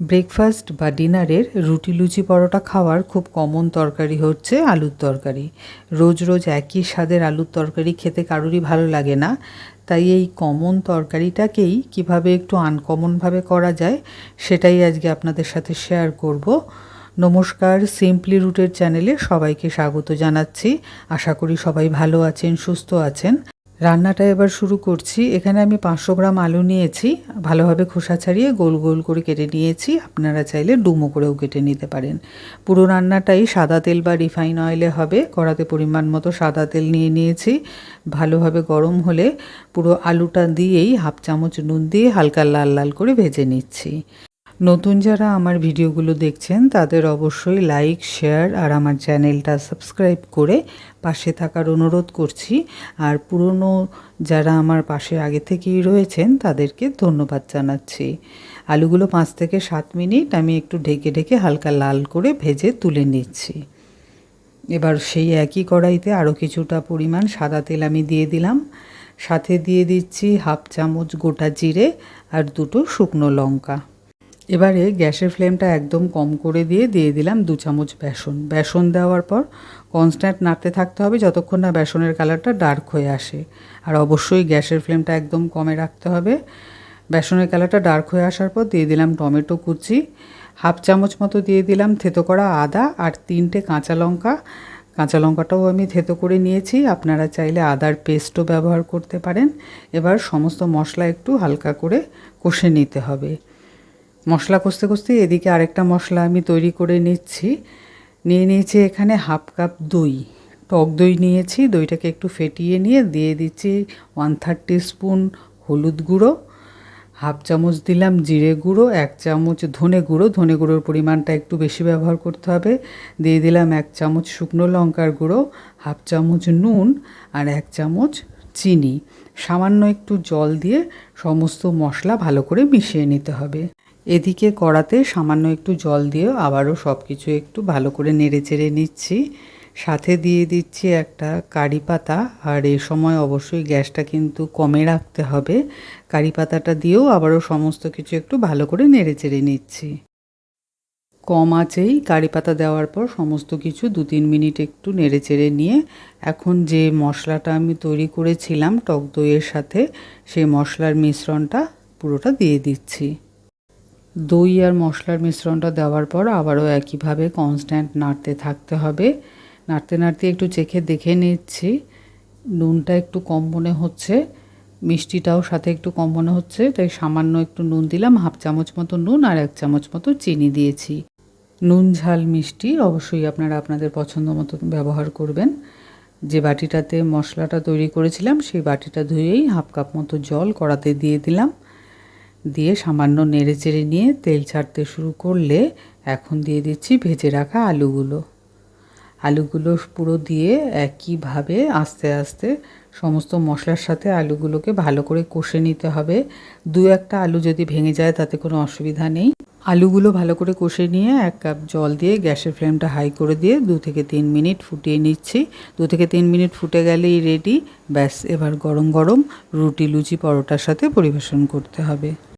Breakfast বা ডিনারের রুটি লুচি পরোটা খাওয়ার খুব কমন তরকারি হচ্ছে আলুর তরকারি। রোজ রোজ একই স্বাদের আলুর তরকারি খেতে কারোরই ভালো লাগে না। তাই এই কমন তরকারিটাকেই কীভাবে একটু আনকমনভাবে করা যায় সেটাই আজকে আপনাদের সাথে শেয়ার করব। নমস্কার সিম্পলি রুটের চ্যানেলে সবাইকে স্বাগত জানাচ্ছি। আশা করি সবাই ভালো আছেন, সুস্থ আছেন। রান্নাটা এবার শুরু করছি। এখানে আমি পাঁচশো গ্রাম আলু নিয়েছি। ভালোভাবে খোসা ছাড়িয়ে গোল গোল করে কেটে নিয়েছি। আপনারা চাইলে ডুমো করেও কেটে নিতে পারেন। পুরো রান্নাটাই সাদা তেল বা রিফাইন অয়েলে হবে। কড়াতে পরিমাণ মতো সাদা তেল নিয়ে নিয়েছি। ভালোভাবে গরম হলে পুরো আলুটা দিয়েই হাফ চামচ নুন দিয়ে হালকা লাল লাল করে ভেজে নিচ্ছি। নতুন যারা আমার ভিডিওগুলো দেখছেন, তাদের অবশ্যই লাইক, শেয়ার আর আমার চ্যানেলটা সাবস্ক্রাইব করে পাশে থাকার অনুরোধ করছি। আর পুরনো যারা আমার পাশে আগে থেকেই রয়েছেন, তাদেরকে ধন্যবাদ জানাচ্ছি। আলুগুলো পাঁচ থেকে সাত মিনিট আমি একটু ঢেকে ঢেকে হালকা লাল করে ভেজে তুলে নিচ্ছি। এবার সেই একই কড়াইতে আরও কিছুটা পরিমাণ সাদা তেল আমি দিয়ে দিলাম। সাথে দিয়ে দিচ্ছি হাফ চামচ গোটা জিরে আর দুটো শুকনো লঙ্কা। এবারে গ্যাসের ফ্লেমটা একদম কম করে দিয়ে দিয়ে দিলাম দু চামচ বেসন। বেসন দেওয়ার পর কনস্ট্যান্ট নাড়তে থাকতে হবে যতক্ষণ না বেসনের কালারটা ডার্ক হয়ে আসে। আর অবশ্যই গ্যাসের ফ্লেমটা একদম কমে রাখতে হবে। বেসনের কালারটা ডার্ক হয়ে আসার পর দিয়ে দিলাম টমেটো কুচি, হাফ চামচ মতো দিয়ে দিলাম থেতো করা আদা আর তিনটে কাঁচা লঙ্কা। কাঁচা লঙ্কাটাও আমি থেতো করে নিয়েছি, আপনারা চাইলে আদার পেস্টও ব্যবহার করতে পারেন। এবার সমস্ত মশলা একটু হালকা করে কষে নিতে হবে। মশলা কষতে কষতে এদিকে আরেকটা মশলা আমি তৈরি করে নিচ্ছি। নিয়ে নিয়েছি এখানে হাফ কাপ দই। টক দই নিয়েছি, দইটাকে একটু ফেটিয়ে নিয়ে দিয়ে দিচ্ছি ওয়ান থার্টি স্পুন হলুদ গুঁড়ো হাফ চামচ দিলাম জিরে গুঁড়ো, এক চামচ ধনে গুঁড়ো। ধনে গুঁড়োর পরিমাণটা একটু বেশি ব্যবহার করতে হবে। দিয়ে দিলাম এক চামচ শুকনো লঙ্কার গুঁড়ো হাফ চামচ নুন আর এক চামচ চিনি। সামান্য একটু জল দিয়ে সমস্ত মশলা ভালো করে মিশিয়ে নিতে হবে। এদিকে কড়াতে সামান্য একটু জল দিয়েও আবারও সব কিছু একটু ভালো করে নেড়ে চেড়ে নিচ্ছি। সাথে দিয়ে দিচ্ছি একটা কারি পাতা আর এ সময় অবশ্যই গ্যাসটা কিন্তু কমে রাখতে হবে। কারি পাতাটা দিয়েও আবারও সমস্ত কিছু একটু ভালো করে নেড়ে চেড়ে নিচ্ছি। কম আঁচেই কারি পাতা দেওয়ার পর সমস্ত কিছু দু তিন মিনিট একটু নেড়ে চেড়ে নিয়ে এখন যে মশলাটা আমি তৈরি করেছিলাম টক দইয়ের সাথে সেই মশলার মিশ্রণটা পুরোটা দিয়ে দিচ্ছি। দই আর মশলার মিশ্রণটা দেওয়ার পর আবারও একইভাবে কনস্ট্যান্ট নাড়তে থাকতে হবে। নাড়তে নাড়তে একটু চেখে দেখে নিচ্ছি। নুনটা একটু কম মনে হচ্ছে। মিষ্টিটাও সাথে একটু কম মনে হচ্ছে, তাই সামান্য একটু নুন দিলাম। হাফ চামচ মতো নুন আর এক চামচ মতো চিনি দিয়েছি। নুন, ঝাল, মিষ্টি অবশ্যই আপনারা আপনাদের পছন্দ মতো ব্যবহার করবেন। যে বাটিটাতে মশলাটা তৈরি করেছিলাম, সেই বাটিটা ধুয়েই হাফ কাপ মতো জল কড়াতে দিয়ে দিলাম। দিয়ে সামান্য নেড়ে চেড়ে নিয়ে তেল ছাড়তে শুরু করলে এখন দিয়ে দিচ্ছি ভেজে রাখা আলুগুলো। আলুগুলো পুরো দিয়ে একইভাবে আস্তে আস্তে সমস্ত মশলার সাথে আলুগুলোকে ভালো করে কষে নিতে হবে। দু একটা আলু যদি ভেঙে যায় তাতে কোনো অসুবিধা নেই। আলুগুলো ভালো করে কষে নিয়ে এক কাপ জল দিয়ে গ্যাসের ফ্লেমটা হাই করে দিয়ে দু থেকে তিন মিনিট ফুটিয়ে নিচ্ছি। দু থেকে তিন মিনিট ফুটে গেলেই রেডি ব্যাস, এবার গরম গরম রুটি, লুচি, পরোটার সাথে পরিবেশন করতে হবে।